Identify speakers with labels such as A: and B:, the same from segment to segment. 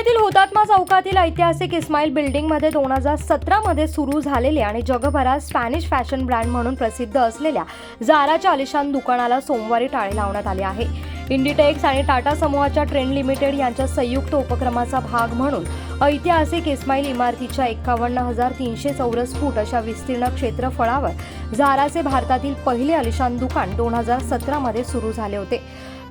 A: मुंबईतील हुतात्मा चौकातील ऐतिहासिक इस्माईल बिल्डिंगमध्ये दोन हजार सतरामध्ये सुरू झालेले आणि जगभरात स्पॅनिश फॅशन ब्रँड म्हणून प्रसिद्ध असलेल्या झाराच्या अलिशान दुकानाला सोमवारी टाळे लावण्यात आले आहे. इंडिटेक्स आणि टाटा समूहाच्या ट्रेंड लिमिटेड यांच्या संयुक्त उपक्रमाचा भाग म्हणून ऐतिहासिक इस्माईल इमारतीच्या एकावन्न हजार तीनशे चौरस फूट अशा विस्तीर्ण क्षेत्रफळावर झाराचे भारतातील पहिले अलिशान दुकान दोन हजार सतरामध्ये सुरू झाले होते.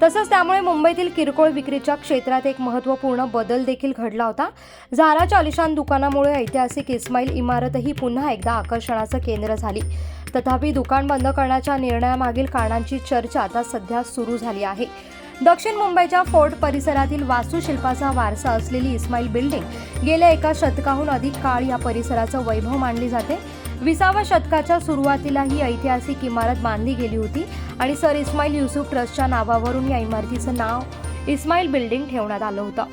A: तसंच त्यामुळे मुंबईतील किरकोळ विक्रीच्या क्षेत्रात एक महत्त्वपूर्ण बदल देखील घडला होता. झाराच्या आलिशान दुकानामुळे ऐतिहासिक इस्माईल इमारतही पुन्हा एकदा आकर्षणाचं केंद्र झाली. तथापि दुकान बंद करण्याच्या निर्णयामागील कारणांची चर्चा आता सध्या सुरू झाली आहे. दक्षिण मुंबईच्या फोर्ट परिसरातील वास्तुशिल्पाचा वारसा असलेली इस्माईल बिल्डिंग गेल्या एका शतकाहून अधिक काळ या परिसराचं वैभव मानली जाते. विसाव्या शतकाच्या सुरुवातीला ही ऐतिहासिक इमारत बांधली गेली होती आणि सर इस्माईल युसुफ ट्रस्टच्या नावावरून या इमारतीचं नाव इस्माईल बिल्डिंग ठेवण्यात आलं होतं.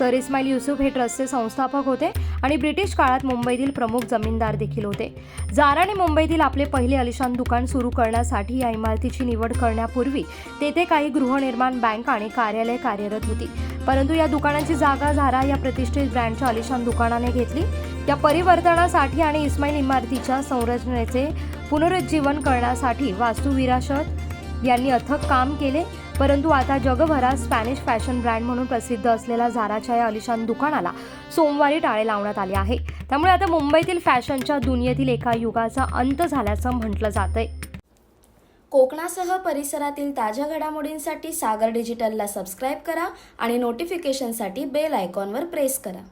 A: सर इस्माईल युसुफ हे ट्रस्टचे संस्थापक होते आणि ब्रिटिश काळात मुंबईतील प्रमुख जमीनदार देखील होते. जाराने मुंबईतील आपले पहिले अलिशान दुकान सुरू करण्यासाठी या इमारतीची निवड करण्यापूर्वी तेथे काही गृहनिर्माण बँक आणि कार्यालय कार्यरत होती. परंतु या दुकानाची जागा झारा या प्रतिष्ठित ब्रँडच्या अलिशान दुकानाने घेतली. या परिवर्तनासाठी आणि इस्माईल इमारतीच्या संरचनेचे पुनरुज्जीवन करण्यासाठी वास्तुविराशत यांनी अथक काम केले. परंतु आता जगभरात स्पॅनिश फॅशन ब्रँड म्हणून प्रसिद्ध असलेल्या झाराच्या या अलिशान दुकानाला सोमवारी टाळे लावण्यात आले आहे. त्यामुळे आता मुंबईतील फॅशनच्या दुनियेतील एका युगाचा अंत झाल्याचं म्हटलं जातंय.
B: कोकणासह परिसरातील ताज्या घडामोडींसाठी सागर डिजिटलला सबस्क्राईब करा आणि नोटिफिकेशनसाठी बेल आयकॉनवर प्रेस करा.